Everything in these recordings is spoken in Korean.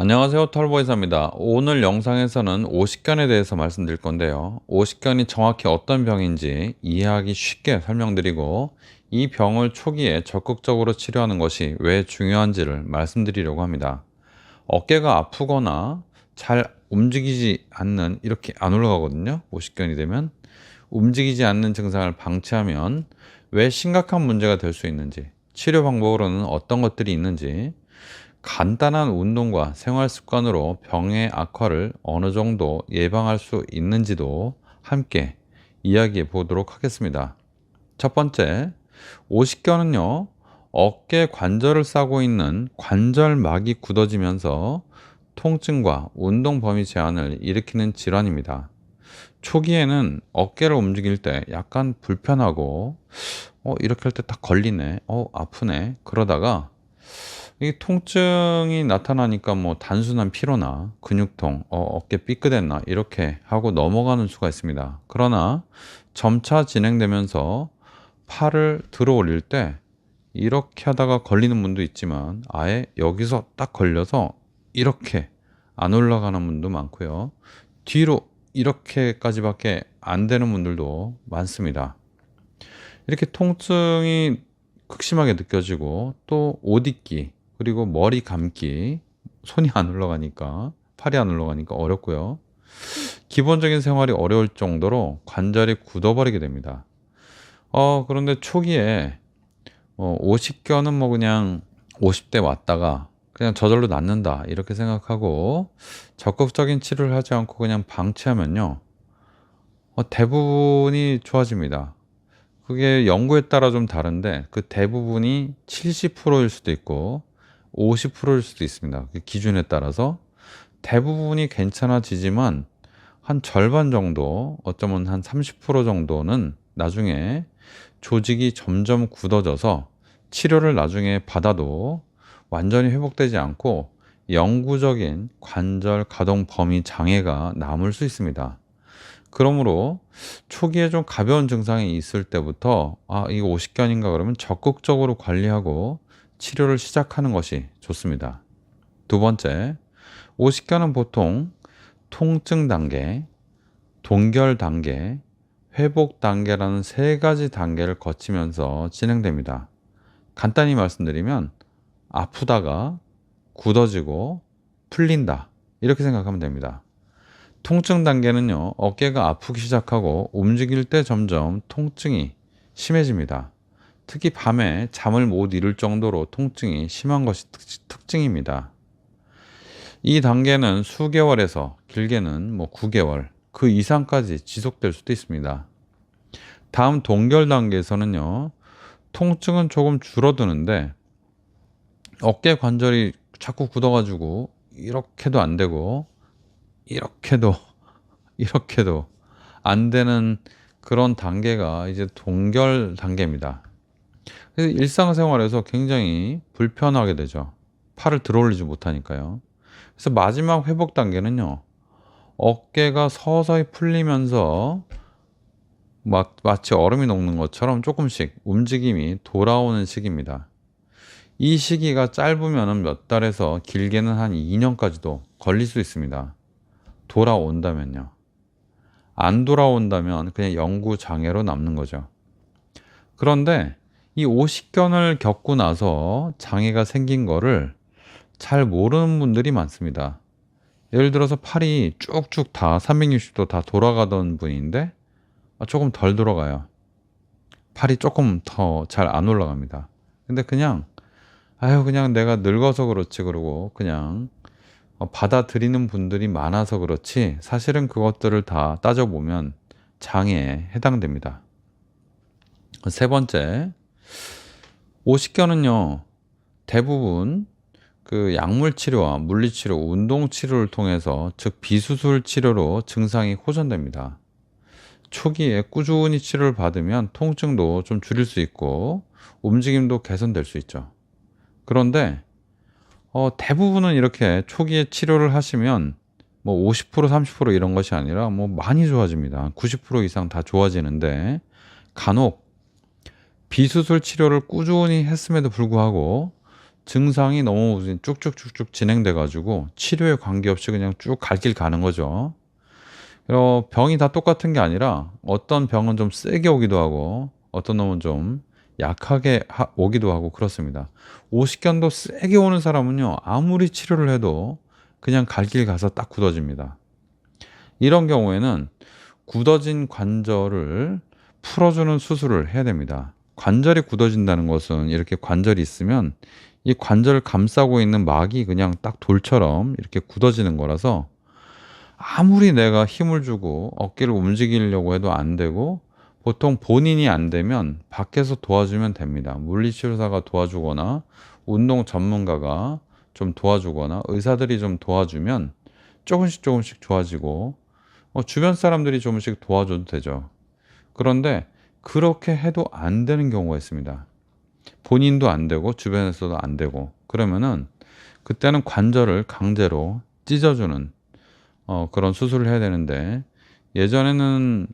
안녕하세요 털보이사입니다. 오늘 영상에서는 오십견에 대해서 말씀드릴 건데요. 오십견이 정확히 어떤 병인지 이해하기 쉽게 설명드리고 이 병을 초기에 적극적으로 치료하는 것이 왜 중요한지를 말씀드리려고 합니다. 어깨가 아프거나 잘 움직이지 않는 이렇게 안 올라가거든요. 오십견이 되면 움직이지 않는 증상을 방치하면 왜 심각한 문제가 될 수 있는지 치료 방법으로는 어떤 것들이 있는지 간단한 운동과 생활 습관으로 병의 악화를 어느 정도 예방할 수 있는지도 함께 이야기해 보도록 하겠습니다. 첫 번째, 오십견은요, 어깨 관절을 싸고 있는 관절막이 굳어지면서 통증과 운동 범위 제한을 일으키는 질환입니다. 초기에는 어깨를 움직일 때 약간 불편하고, 어, 이렇게 할 때 딱 걸리네, 어, 아프네, 그러다가 이 통증이 나타나니까 뭐 단순한 피로나 근육통, 어, 어깨 삐끗했나 이렇게 하고 넘어가는 수가 있습니다. 그러나 점차 진행되면서 팔을 들어 올릴 때 이렇게 하다가 걸리는 분도 있지만 아예 여기서 딱 걸려서 이렇게 안 올라가는 분도 많고요. 뒤로 이렇게까지밖에 안 되는 분들도 많습니다. 이렇게 통증이 극심하게 느껴지고 또 옷 입기 그리고 머리 감기 손이 안 올라가니까 팔이 안 올라가니까 어렵고요. 기본적인 생활이 어려울 정도로 관절이 굳어버리게 됩니다. 어, 그런데 초기에 어, 50견은 뭐 그냥 50대 왔다가 그냥 저절로 낫는다 이렇게 생각하고 적극적인 치료를 하지 않고 그냥 방치하면요 어, 대부분이 좋아집니다. 그게 연구에 따라 좀 다른데 그 대부분이 70%일 수도 있고 50%일 수도 있습니다. 그 기준에 따라서 대부분이 괜찮아지지만 한 절반 정도, 어쩌면 한 30% 정도는 나중에 조직이 점점 굳어져서 치료를 나중에 받아도 완전히 회복되지 않고 영구적인 관절 가동 범위 장애가 남을 수 있습니다. 그러므로 초기에 좀 가벼운 증상이 있을 때부터 아, 이거 오십견인가 그러면 적극적으로 관리하고 치료를 시작하는 것이 좋습니다. 두 번째, 오십견은 보통 통증 단계, 동결 단계, 회복 단계라는 세 가지 단계를 거치면서 진행됩니다. 간단히 말씀드리면 아프다가 굳어지고 풀린다. 이렇게 생각하면 됩니다. 통증 단계는요, 어깨가 아프기 시작하고 움직일 때 점점 통증이 심해집니다. 특히 밤에 잠을 못 이룰 정도로 통증이 심한 것이 특징입니다. 이 단계는 수개월에서 길게는 뭐 9개월, 그 이상까지 지속될 수도 있습니다. 다음 동결 단계에서는요, 통증은 조금 줄어드는데, 어깨 관절이 자꾸 굳어가지고, 이렇게도 안 되고, 이렇게도, 이렇게도 안 되는 그런 단계가 이제 동결 단계입니다. 일상생활에서 굉장히 불편하게 되죠. 팔을 들어 올리지 못하니까요. 그래서 마지막 회복 단계는요. 어깨가 서서히 풀리면서 막 마치 얼음이 녹는 것처럼 조금씩 움직임이 돌아오는 시기입니다. 이 시기가 짧으면 몇 달에서 길게는 한 2년까지도 걸릴 수 있습니다. 돌아온다면요. 안 돌아온다면 그냥 영구 장애로 남는 거죠. 그런데 이 오십견을 겪고 나서 장애가 생긴 거를 잘 모르는 분들이 많습니다. 예를 들어서 팔이 쭉쭉 다 360도 다 돌아가던 분인데 아, 조금 덜 돌아가요. 팔이 조금 더 잘 안 올라갑니다. 근데 그냥 아유 그냥 내가 늙어서 그렇지 그러고 그냥 어, 받아들이는 분들이 많아서 그렇지 사실은 그것들을 다 따져보면 장애에 해당됩니다. 세 번째, 오십견은요, 대부분 그 약물 치료와 물리 치료, 운동 치료를 통해서 즉 비수술 치료로 증상이 호전됩니다. 초기에 꾸준히 치료를 받으면 통증도 좀 줄일 수 있고 움직임도 개선될 수 있죠. 그런데 어, 대부분은 이렇게 초기에 치료를 하시면 뭐 50% 30% 이런 것이 아니라 뭐 많이 좋아집니다. 90% 이상 다 좋아지는데 간혹 비수술 치료를 꾸준히 했음에도 불구하고 증상이 너무 쭉쭉쭉쭉 진행돼 가지고 치료에 관계없이 그냥 쭉 갈 길 가는 거죠. 어 병이 다 똑같은 게 아니라 어떤 병은 좀 세게 오기도 하고 어떤 놈은 좀 약하게 하 오기도 하고 그렇습니다. 오십견도 세게 오는 사람은요 아무리 치료를 해도 그냥 갈 길 가서 딱 굳어집니다. 이런 경우에는 굳어진 관절을 풀어주는 수술을 해야 됩니다. 관절이 굳어진다는 것은 이렇게 관절이 있으면 이 관절을 감싸고 있는 막이 그냥 딱 돌처럼 이렇게 굳어지는 거라서 아무리 내가 힘을 주고 어깨를 움직이려고 해도 안 되고 보통 본인이 안 되면 밖에서 도와주면 됩니다. 물리치료사가 도와주거나 운동 전문가가 좀 도와주거나 의사들이 좀 도와주면 조금씩 조금씩 좋아지고 어, 주변 사람들이 조금씩 도와줘도 되죠. 그런데 그렇게 해도 안 되는 경우가 있습니다. 본인도 안 되고 주변에서도 안 되고 그러면은 그때는 관절을 강제로 찢어주는 어, 그런 수술을 해야 되는데 예전에는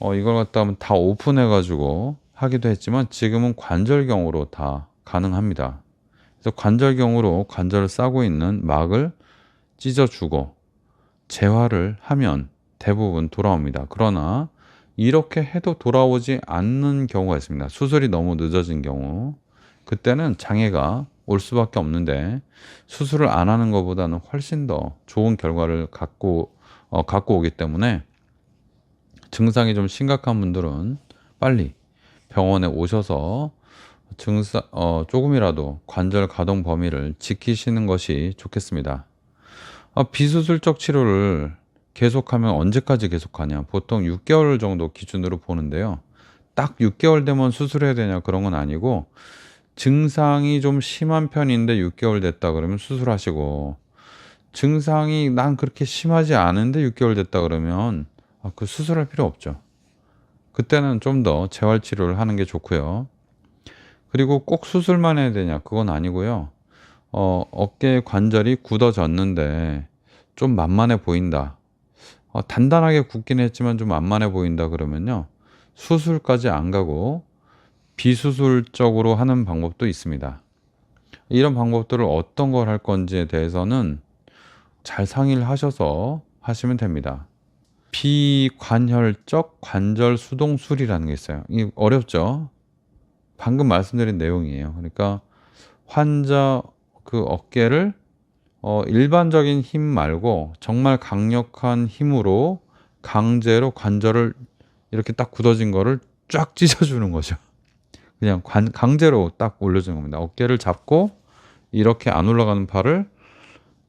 어, 이걸 갖다 하면 다 오픈해가지고 하기도 했지만 지금은 관절경으로 다 가능합니다. 그래서 관절경으로 관절을 싸고 있는 막을 찢어주고 재활을 하면 대부분 돌아옵니다. 그러나 이렇게 해도 돌아오지 않는 경우가 있습니다. 수술이 너무 늦어진 경우. 그때는 장애가 올 수밖에 없는데 수술을 안 하는 것보다는 훨씬 더 좋은 결과를 갖고 어, 갖고 오기 때문에 증상이 좀 심각한 분들은 빨리 병원에 오셔서 증상 어, 조금이라도 관절 가동 범위를 지키시는 것이 좋겠습니다. 아, 비수술적 치료를 계속하면 언제까지 계속하냐? 보통 6개월 정도 기준으로 보는데요. 딱 6개월 되면 수술해야 되냐 그런 건 아니고 증상이 좀 심한 편인데 6개월 됐다 그러면 수술하시고 증상이 난 그렇게 심하지 않은데 6개월 됐다 그러면 아, 그 수술할 필요 없죠. 그때는 좀 더 재활 치료를 하는 게 좋고요. 그리고 꼭 수술만 해야 되냐? 그건 아니고요. 어, 어깨 관절이 굳어졌는데 좀 만만해 보인다. 어, 단단하게 굳긴 했지만 좀 만만해 보인다 그러면요. 수술까지 안 가고 비수술적으로 하는 방법도 있습니다. 이런 방법들을 어떤 걸 할 건지에 대해서는 잘 상의를 하셔서 하시면 됩니다. 비관혈적 관절 수동술이라는 게 있어요. 이 어렵죠? 방금 말씀드린 내용이에요. 그러니까 환자 그 어깨를 어, 일반적인 힘 말고 정말 강력한 힘으로 강제로 관절을 이렇게 딱 굳어진 거를 쫙 찢어주는 거죠. 그냥 관, 강제로 딱 올려주는 겁니다. 어깨를 잡고 이렇게 안 올라가는 팔을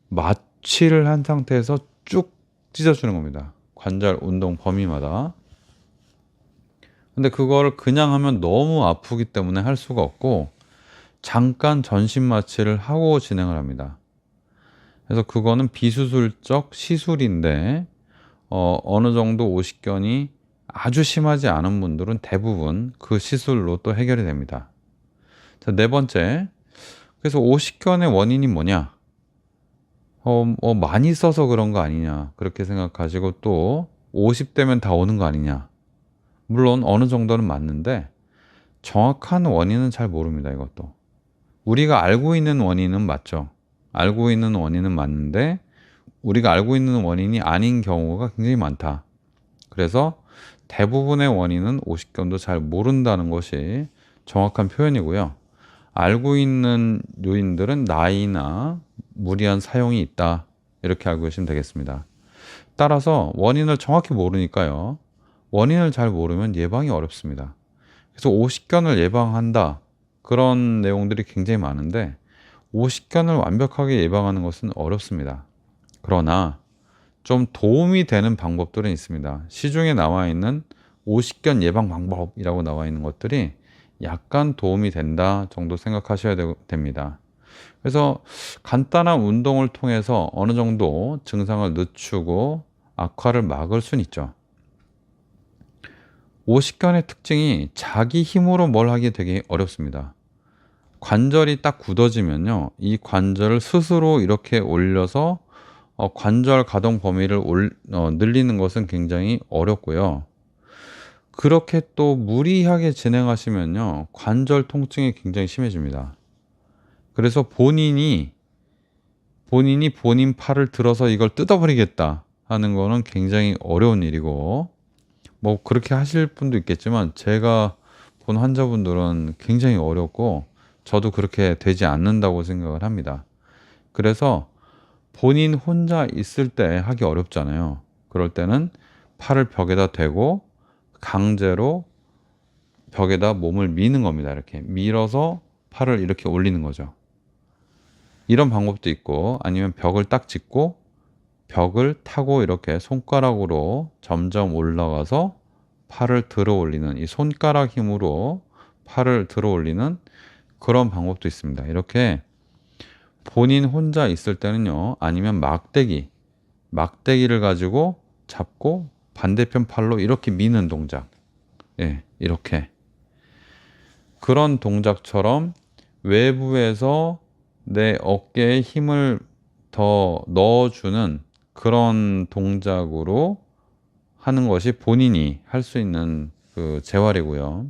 마취를 한 상태에서 쭉 찢어주는 겁니다. 관절 운동 범위마다. 근데 그걸 그냥 하면 너무 아프기 때문에 할 수가 없고 잠깐 전신 마취를 하고 진행을 합니다. 그래서 그거는 비수술적 시술인데 어, 어느 정도 오십견이 아주 심하지 않은 분들은 대부분 그 시술로 또 해결이 됩니다. 자, 네 번째. 그래서 오십견의 원인이 뭐냐? 어, 뭐 많이 써서 그런 거 아니냐. 그렇게 생각하시고 또 50대면 다 오는 거 아니냐. 물론 어느 정도는 맞는데 정확한 원인은 잘 모릅니다. 이것도. 우리가 알고 있는 원인은 맞죠. 알고 있는 원인은 맞는데 우리가 알고 있는 원인이 아닌 경우가 굉장히 많다. 그래서 대부분의 원인은 오십견도 잘 모른다는 것이 정확한 표현이고요. 알고 있는 요인들은 나이나 무리한 사용이 있다. 이렇게 알고 계시면 되겠습니다. 따라서 원인을 정확히 모르니까요. 원인을 잘 모르면 예방이 어렵습니다. 그래서 오십견을 예방한다. 그런 내용들이 굉장히 많은데 오십견을 완벽하게 예방하는 것은 어렵습니다. 그러나 좀 도움이 되는 방법들은 있습니다. 시중에 나와 있는 오십견 예방 방법이라고 나와 있는 것들이 약간 도움이 된다 정도 생각하셔야 되, 됩니다. 그래서 간단한 운동을 통해서 어느 정도 증상을 늦추고 악화를 막을 수는 있죠. 오십견의 특징이 자기 힘으로 뭘 하기 되게 어렵습니다. 관절이 딱 굳어지면요. 이 관절을 스스로 이렇게 올려서 어, 관절 가동 범위를 올, 어, 늘리는 것은 굉장히 어렵고요. 그렇게 또 무리하게 진행하시면요. 관절 통증이 굉장히 심해집니다. 그래서 본인이 본인이 본인 팔을 들어서 이걸 뜯어버리겠다 하는 거는 굉장히 어려운 일이고 뭐 그렇게 하실 분도 있겠지만 제가 본 환자분들은 굉장히 어렵고 저도 그렇게 되지 않는다고 생각을 합니다. 그래서 본인 혼자 있을 때 하기 어렵잖아요. 그럴 때는 팔을 벽에다 대고 강제로 벽에다 몸을 미는 겁니다. 이렇게 밀어서 팔을 이렇게 올리는 거죠. 이런 방법도 있고 아니면 벽을 딱 짚고 벽을 타고 이렇게 손가락으로 점점 올라가서 팔을 들어 올리는 이 손가락 힘으로 팔을 들어 올리는 그런 방법도 있습니다. 이렇게 본인 혼자 있을 때는요, 아니면 막대기, 막대기를 가지고 잡고 반대편 팔로 이렇게 미는 동작. 예, 이렇게. 그런 동작처럼 외부에서 내 어깨에 힘을 더 넣어주는 그런 동작으로 하는 것이 본인이 할 수 있는 그 재활이고요.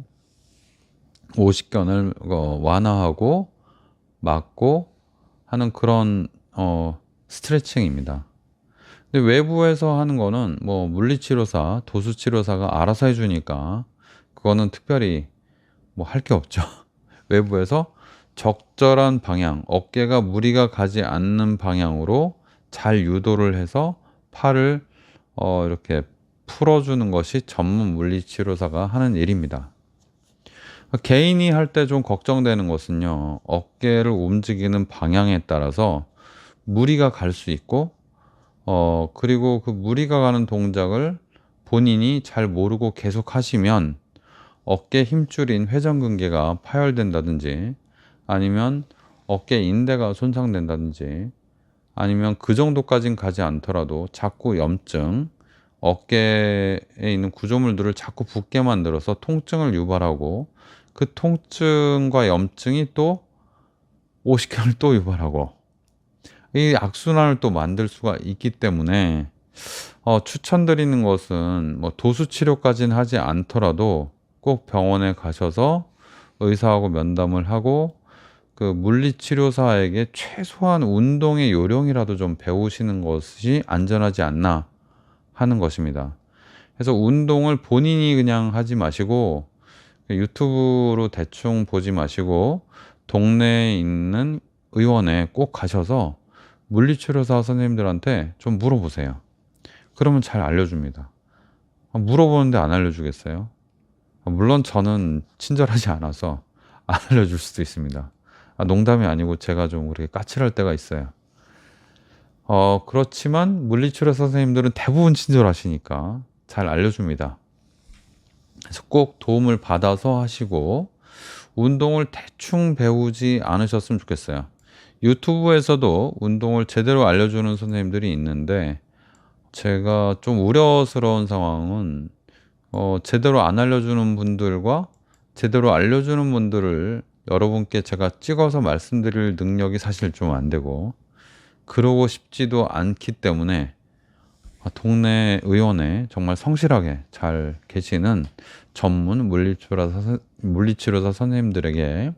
오십견을 어, 완화하고 막고 하는 그런 어, 스트레칭입니다. 근데 외부에서 하는 거는 뭐 물리치료사, 도수치료사가 알아서 해주니까 그거는 특별히 뭐 할 게 없죠. 외부에서 적절한 방향, 어깨가 무리가 가지 않는 방향으로 잘 유도를 해서 팔을 어, 이렇게 풀어주는 것이 전문 물리치료사가 하는 일입니다. 개인이 할 때 좀 걱정되는 것은요, 어깨를 움직이는 방향에 따라서 무리가 갈 수 있고, 어, 그리고 그 무리가 가는 동작을 본인이 잘 모르고 계속 하시면 어깨 힘줄인 회전근개가 파열된다든지 아니면 어깨 인대가 손상된다든지 아니면 그 정도까진 가지 않더라도 자꾸 염증, 어깨에 있는 구조물들을 자꾸 붓게 만들어서 통증을 유발하고 그 통증과 염증이 또 오십견을 또 유발하고 이 악순환을 또 만들 수가 있기 때문에 어, 추천드리는 것은 뭐 도수 치료까지는 하지 않더라도 꼭 병원에 가셔서 의사하고 면담을 하고 그 물리치료사에게 최소한 운동의 요령이라도 좀 배우시는 것이 안전하지 않나 하는 것입니다. 그래서 운동을 본인이 그냥 하지 마시고 유튜브로 대충 보지 마시고 동네에 있는 의원에 꼭 가셔서 물리치료사 선생님들한테 좀 물어보세요. 그러면 잘 알려줍니다. 아, 물어보는데 안 알려주겠어요? 아, 물론 저는 친절하지 않아서 안 알려줄 수도 있습니다. 아, 농담이 아니고 제가 좀 그렇게 까칠할 때가 있어요. 어, 그렇지만 물리치료 선생님들은 대부분 친절하시니까 잘 알려줍니다. 꼭 도움을 받아서 하시고 운동을 대충 배우지 않으셨으면 좋겠어요. 유튜브에서도 운동을 제대로 알려주는 선생님들이 있는데 제가 좀 우려스러운 상황은 어, 제대로 안 알려주는 분들과 제대로 알려주는 분들을 여러분께 제가 찍어서 말씀드릴 능력이 사실 좀 안 되고 그러고 싶지도 않기 때문에 동네 의원에 정말 성실하게 잘 계시는 전문 물리치료사, 물리치료사 선생님들에게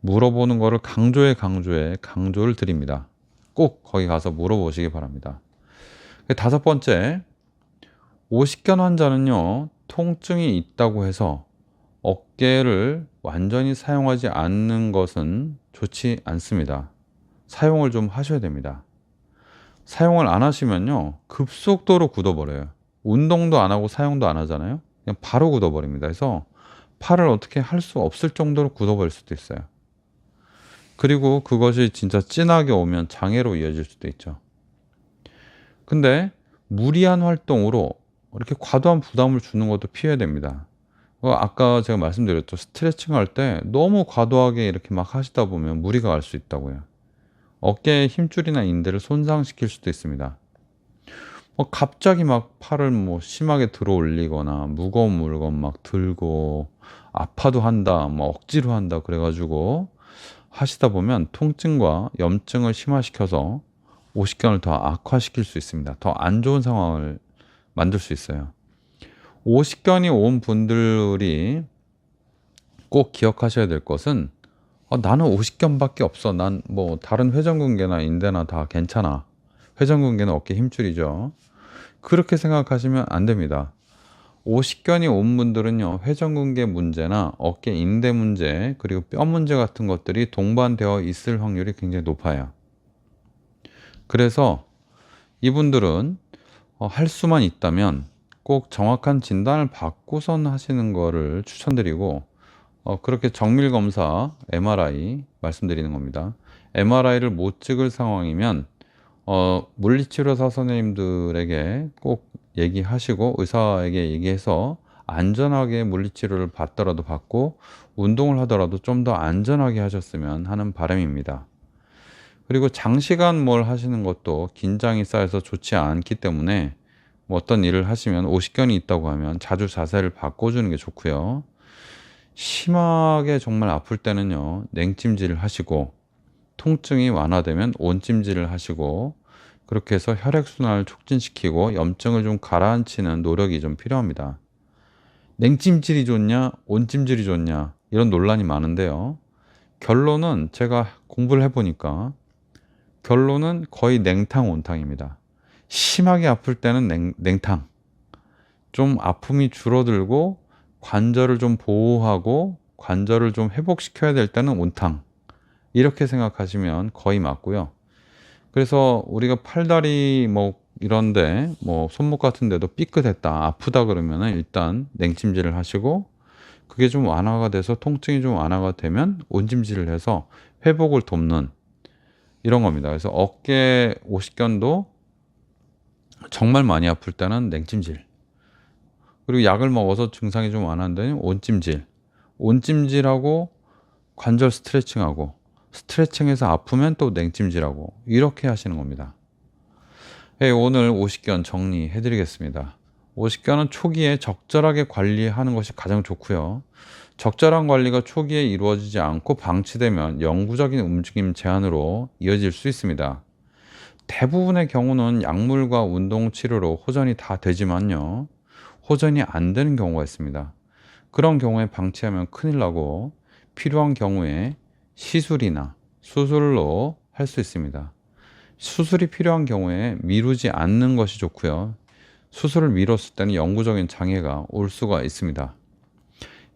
물어보는 거를 강조해 강조해 강조를 드립니다. 꼭 거기 가서 물어보시기 바랍니다. 다섯 번째, 오십견 환자는요, 통증이 있다고 해서 어깨를 완전히 사용하지 않는 것은 좋지 않습니다. 사용을 좀 하셔야 됩니다. 사용을 안 하시면요, 급속도로 굳어버려요. 운동도 안 하고 사용도 안 하잖아요. 그냥 바로 굳어버립니다. 그래서 팔을 어떻게 할 수 없을 정도로 굳어버릴 수도 있어요. 그리고 그것이 진짜 진하게 오면 장애로 이어질 수도 있죠. 근데 무리한 활동으로 이렇게 과도한 부담을 주는 것도 피해야 됩니다. 어, 아까 제가 말씀드렸죠. 스트레칭 할 때 너무 과도하게 이렇게 막 하시다 보면 무리가 갈 수 있다고요. 어깨의 힘줄이나 인대를 손상시킬 수도 있습니다. 뭐 갑자기 막 팔을 뭐 심하게 들어 올리거나 무거운 물건 막 들고 아파도 한다, 뭐 억지로 한다 그래가지고 하시다 보면 통증과 염증을 심화시켜서 오십견을 더 악화시킬 수 있습니다. 더 안 좋은 상황을 만들 수 있어요. 오십견이 온 분들이 꼭 기억하셔야 될 것은 어, 나는 50견밖에 없어. 난 뭐 다른 회전근개나 인대나 다 괜찮아. 회전근개는 어깨 힘줄이죠. 그렇게 생각하시면 안 됩니다. 50견이 온 분들은요, 회전근개 문제나 어깨 인대 문제, 그리고 뼈 문제 같은 것들이 동반되어 있을 확률이 굉장히 높아요. 그래서 이분들은 어, 할 수만 있다면 꼭 정확한 진단을 받고선 하시는 거를 추천드리고, 어, 그렇게 정밀 검사, MRI 말씀드리는 겁니다. MRI를 못 찍을 상황이면 어, 물리치료사 선생님들에게 꼭 얘기하시고 의사에게 얘기해서 안전하게 물리치료를 받더라도 받고 운동을 하더라도 좀 더 안전하게 하셨으면 하는 바람입니다. 그리고 장시간 뭘 하시는 것도 긴장이 쌓여서 좋지 않기 때문에 뭐 어떤 일을 하시면 오십견이 있다고 하면 자주 자세를 바꿔주는 게 좋고요. 심하게 정말 아플 때는요, 냉찜질을 하시고, 통증이 완화되면 온찜질을 하시고, 그렇게 해서 혈액순환을 촉진시키고 염증을 좀 가라앉히는 노력이 좀 필요합니다. 냉찜질이 좋냐, 온찜질이 좋냐, 이런 논란이 많은데요. 결론은 제가 공부를 해보니까, 결론은 거의 냉탕, 온탕입니다. 심하게 아플 때는 냉, 냉탕. 좀 아픔이 줄어들고 관절을 좀 보호하고 관절을 좀 회복시켜야 될 때는 온탕. 이렇게 생각하시면 거의 맞고요. 그래서 우리가 팔다리 뭐 이런데 뭐 손목 같은 데도 삐끗했다, 아프다 그러면은 일단 냉찜질을 하시고 그게 좀 완화가 돼서 통증이 좀 완화가 되면 온찜질을 해서 회복을 돕는 이런 겁니다. 그래서 어깨 오십견도 정말 많이 아플 때는 냉찜질. 그리고 약을 먹어서 증상이 좀 완화되면 온찜질. 온찜질하고 관절 스트레칭하고 스트레칭해서 아프면 또 냉찜질하고 이렇게 하시는 겁니다. 네, 오늘 오십견 정리해 드리겠습니다. 오십견은 초기에 적절하게 관리하는 것이 가장 좋고요. 적절한 관리가 초기에 이루어지지 않고 방치되면 영구적인 움직임 제한으로 이어질 수 있습니다. 대부분의 경우는 약물과 운동 치료로 호전이 다 되지만요. 호전이 안 되는 경우가 있습니다. 그런 경우에 방치하면 큰일 나고 필요한 경우에 시술이나 수술로 할 수 있습니다. 수술이 필요한 경우에 미루지 않는 것이 좋고요. 수술을 미뤘을 때는 영구적인 장애가 올 수가 있습니다.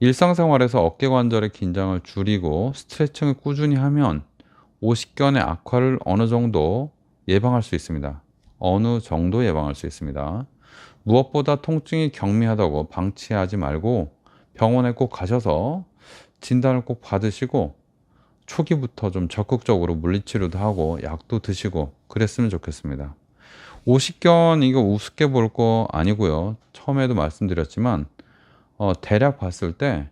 일상생활에서 어깨 관절의 긴장을 줄이고 스트레칭을 꾸준히 하면 오십견의 악화를 어느 정도 예방할 수 있습니다. 어느 정도 예방할 수 있습니다. 무엇보다 통증이 경미하다고 방치하지 말고 병원에 꼭 가셔서 진단을 꼭 받으시고 초기부터 좀 적극적으로 물리치료도 하고 약도 드시고 그랬으면 좋겠습니다. 오십견 이거 우습게 볼 거 아니고요. 처음에도 말씀드렸지만 어, 대략 봤을 때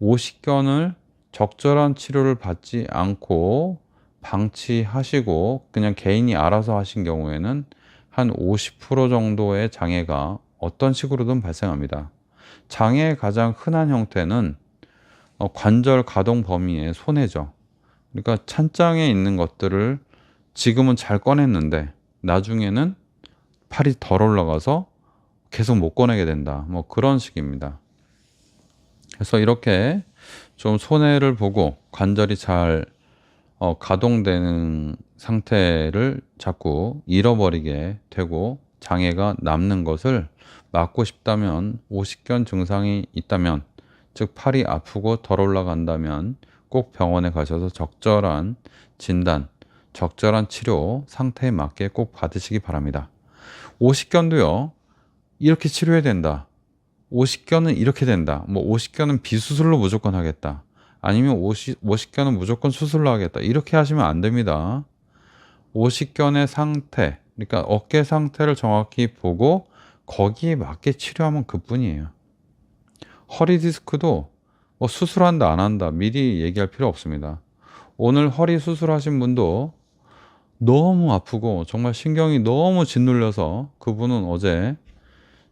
오십견을 적절한 치료를 받지 않고 방치하시고 그냥 개인이 알아서 하신 경우에는 한 50% 정도의 장애가 어떤 식으로든 발생합니다. 장애의 가장 흔한 형태는 어, 관절 가동 범위의 손해죠. 그러니까 찬장에 있는 것들을 지금은 잘 꺼냈는데 나중에는 팔이 덜 올라가서 계속 못 꺼내게 된다. 뭐 그런 식입니다. 그래서 이렇게 좀 손해를 보고 관절이 잘 어, 가동되는 상태를 자꾸 잃어버리게 되고 장애가 남는 것을 막고 싶다면 오십견 증상이 있다면 즉 팔이 아프고 덜 올라간다면 꼭 병원에 가셔서 적절한 진단, 적절한 치료 상태에 맞게 꼭 받으시기 바랍니다. 오십견도요. 이렇게 치료해야 된다. 오십견은 이렇게 된다. 뭐 오십견은 비수술로 무조건 하겠다. 아니면 오십, 오십견은 무조건 수술로 하겠다. 이렇게 하시면 안 됩니다. 오십견의 상태, 그러니까 어깨 상태를 정확히 보고 거기에 맞게 치료하면 그뿐이에요. 허리 디스크도 뭐 수술한다 안 한다 미리 얘기할 필요 없습니다. 오늘 허리 수술하신 분도 너무 아프고 정말 신경이 너무 짓눌려서 그분은 어제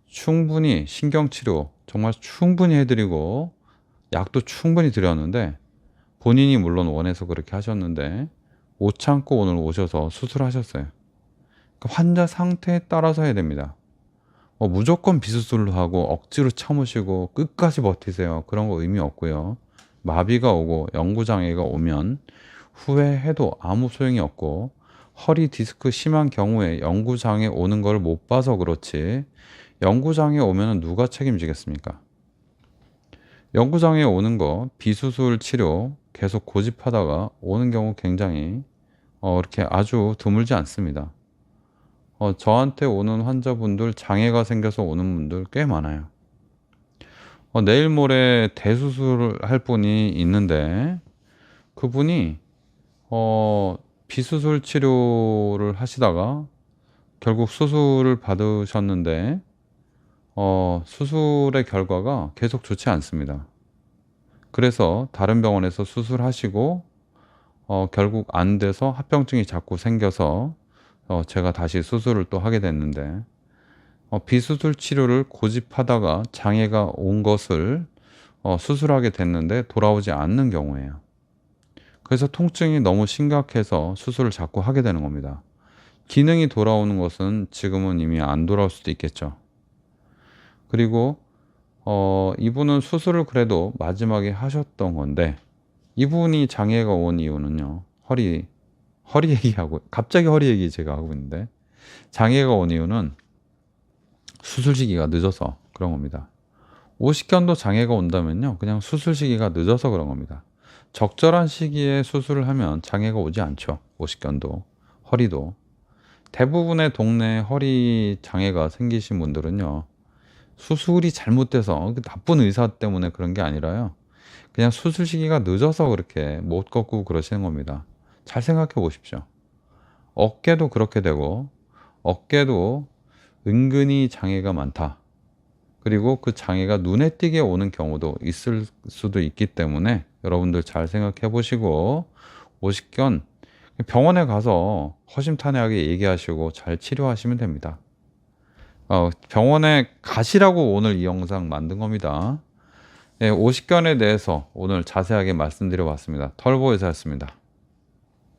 충분히 신경치료 정말 충분히 해드리고 약도 충분히 드렸는데 본인이 물론 원해서 그렇게 하셨는데 못 참고 오늘 오셔서 수술하셨어요. 그러니까 환자 상태에 따라서 해야 됩니다. 뭐 무조건 비수술로 하고 억지로 참으시고 끝까지 버티세요. 그런 거 의미 없고요. 마비가 오고 영구장애가 오면 후회 해도 아무 소용이 없고 허리 디스크 심한 경우에 영구장애 오는 걸 못 봐서 그렇지 영구장애 오면 누가 책임지겠습니까? 영구장애 오는 거 비수술 치료 계속 고집하다가 오는 경우 굉장히 어, 이렇게 아주 드물지 않습니다. 어, 저한테 오는 환자분들 장애가 생겨서 오는 분들 꽤 많아요. 어, 내일 모레 대수술을 할 분이 있는데 그분이 어, 비수술 치료를 하시다가 결국 수술을 받으셨는데 어, 수술의 결과가 계속 좋지 않습니다. 그래서 다른 병원에서 수술하시고 어, 결국 안 돼서 합병증이 자꾸 생겨서 어, 제가 다시 수술을 또 하게 됐는데 어, 비수술 치료를 고집하다가 장애가 온 것을 어, 수술하게 됐는데 돌아오지 않는 경우예요. 그래서 통증이 너무 심각해서 수술을 자꾸 하게 되는 겁니다. 기능이 돌아오는 것은 지금은 이미 안 돌아올 수도 있겠죠. 그리고 어, 이분은 수술을 그래도 마지막에 하셨던 건데 이분이 장애가 온 이유는요. 허리 허리 얘기하고 갑자기 허리 얘기 제가 하고 있는데 장애가 온 이유는 수술 시기가 늦어서 그런 겁니다. 오십견도 장애가 온다면요. 그냥 수술 시기가 늦어서 그런 겁니다. 적절한 시기에 수술을 하면 장애가 오지 않죠. 오십견도 허리도 대부분의 동네 허리 장애가 생기신 분들은요. 수술이 잘못돼서 그 나쁜 의사 때문에 그런 게 아니라요. 그냥 수술 시기가 늦어서 그렇게 못 걷고 그러시는 겁니다. 잘 생각해 보십시오. 어깨도 그렇게 되고 어깨도 은근히 장애가 많다. 그리고 그 장애가 눈에 띄게 오는 경우도 있을 수도 있기 때문에 여러분들 잘 생각해 보시고 오십견 병원에 가서 허심탄회하게 얘기하시고 잘 치료하시면 됩니다. 어, 병원에 가시라고 오늘 이 영상 만든 겁니다. 예, 오십견에 대해서 오늘 자세하게 말씀드려 봤습니다. 털보 의사였습니다.